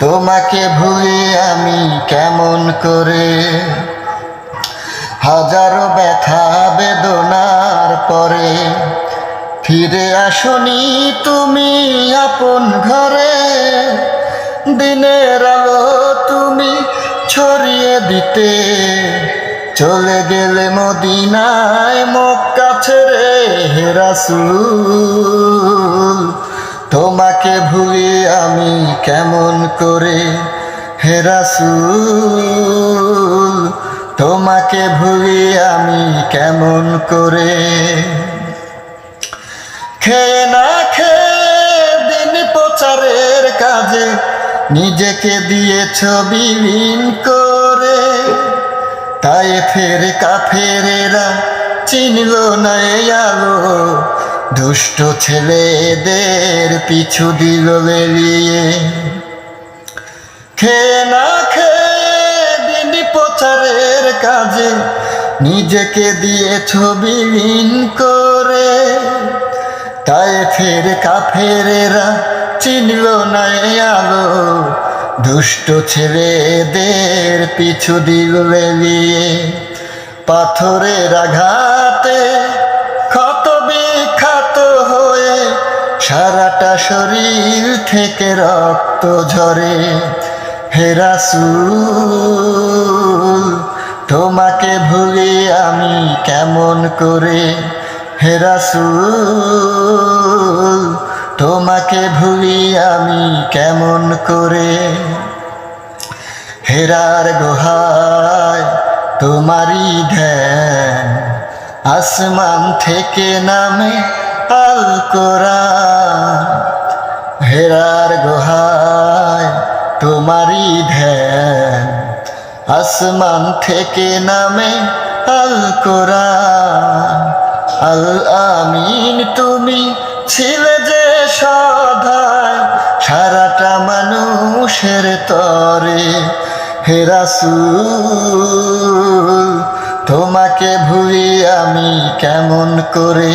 তোমাকে ভুলে আমি কেমন করে? হাজারো ব্যথা বেদনার পরে ফিরে আসনি তুমি আপন ঘরে। দিনের আলো তুমি ছড়িয়ে দিতে। চলে গেলে মদিনায় মক্কা ছেড়ে হেরাসুল তোমাকে ভুলি আমি কেমন করে? হেরাসুল তোমাকে ভুলি আমি কেমন করে? খেয়ে না খেয়ে দিন প্রচারের কাজে নিজেকে দিয়েছ বিলীন করে। তাই ফের কাফেরেরা চিনল না আলো। দুষ্ট ছেলেদের পিছু দিল বেরিয়ে। খেয়ে না খেয়ে প্রচারের কাজে, নিজেকে দিয়ে ছবি ঋণ করে। তাই ফের কাফেরেরা চিনল না আলো। দুষ্ট ছেলেদের পিছু দিল বেরিয়ে। পাথরের আঘাতে সারাটা শরীর থেকে রক্ত ঝরে। হেরাসুল তোমাকে ভুলি আমি কেমন করে? হেরাসুল তোমাকে ভুলি আমি কেমন করে? হেরার গোহায় তোমারই ধ্যান, আসমান থেকে নামে আল হেরার গোহায় তোমারই ধ্যান। আসমান থেকে নামে আল আল আমিন তুমি ছিলে যে সদায় সারাটা মানুষের তরে। হেরাসুল তোমাকে ভুলি আমি কেমন করে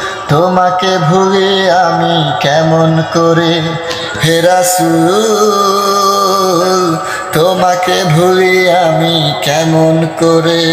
তোমাকে ভুলে আমি কেমন করে? ফেরাসু তোমাকে ভুলে আমি কেমন করে?